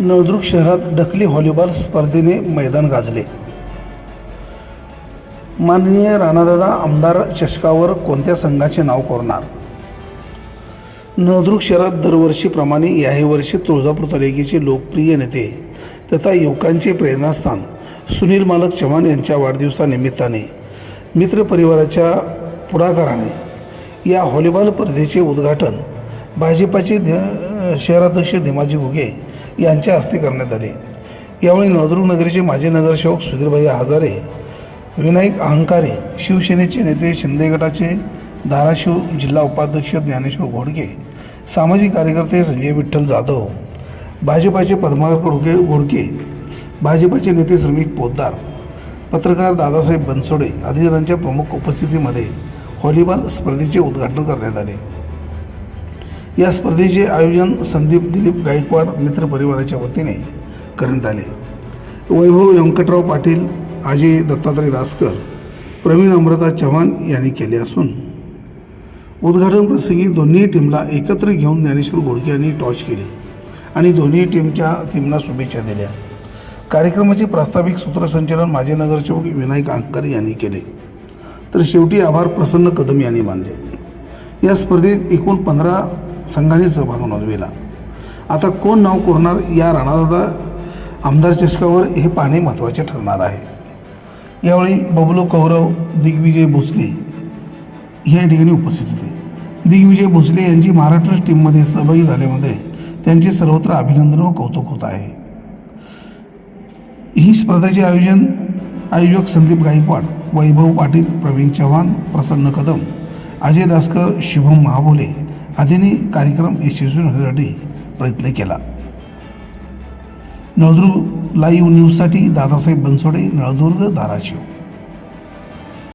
नळदुर्ग शहरात ढकली व्हॉलीबॉल स्पर्धेने मैदान गाजले. माननीय राणादादा आमदार चषकावर कोणत्या संघाचे नाव कोरणार? नळदुर्ग शहरात दरवर्षीप्रमाणे याही वर्षी तुळजापूर तालुक्याचे लोकप्रिय नेते तथा युवकांचे प्रेरणास्थान सुनील मालक चव्हाण यांच्या वाढदिवसानिमित्ताने मित्र परिवाराच्या पुढाकाराने या व्हॉलीबॉल स्पर्धेचे उद्घाटन भाजपाचे शहराध्यक्ष धीमाजी घुगे यांच्या हस्ते करण्यात आले. यावेळी नळदुर्ग नगरीचे माजी नगरसेवक सुधीरभाई हजारे विनायक अहंकारी शिवसेनेचे नेते शिंदे गटाचे धाराशिव जिल्हा उपाध्यक्ष ज्ञानेश्वर घोडके सामाजिक कार्यकर्ते संजय विठ्ठल जाधव भाजपाचे पद्माकर घोडके घोडके भाजपाचे नेते श्रमिक पोद्दार पत्रकार दादासाहेब बनसोडे आदी जणांच्या प्रमुख उपस्थितीमध्ये व्हॉलीबॉल स्पर्धेचे उद्घाटन करण्यात आले. या स्पर्धेचे आयोजन संदीप दिलीप गायकवाड मित्र परिवाराच्या वतीने करण्यात आले. वैभव व्यंकटराव पाटील अजय दत्तात्रय दासकर प्रवीण अमृता चव्हाण यांनी केले असून उद्घाटन प्रसंगी दोन्ही टीमला एकत्र घेऊन ज्ञानेश्वर घोडके यांनी टॉच केली आणि दोन्ही टीमच्या टीमला शुभेच्छा दिल्या. कार्यक्रमाचे प्रास्ताविक सूत्रसंचालन माजी नगरसेवक विनायक अंकर यांनी केले. तर शेवटी आभार प्रसन्न कदम यांनी मानले. या स्पर्धेत एकूण पंधरा संघांनी सहभाग नोंदविला. आता कोण नाव कोरणार या राणादादा आमदार चषकावर हे पाहणे महत्त्वाचे ठरणार आहे. यावेळी बबलू कौरव दिग्विजय भोसले हे या ठिकाणी उपस्थित होते. दिग्विजय भोसले यांची महाराष्ट्र टीममध्ये सहभागी झाल्यामध्ये त्यांचे सर्वत्र अभिनंदन व कौतुक होत आहे. ही स्पर्धेचे आयोजन आयोजक संदीप गायकवाड वैभव पाटील प्रवीण चव्हाण प्रसन्न कदम अजय दासकर शुभम महाबोले आदींनी कार्यक्रम यशस्वी होण्यासाठी प्रयत्न केला. नळदुर्ग लाईव्ह न्यूजसाठी दादासाहेब बनसोडे नळदुर्ग धाराशिव.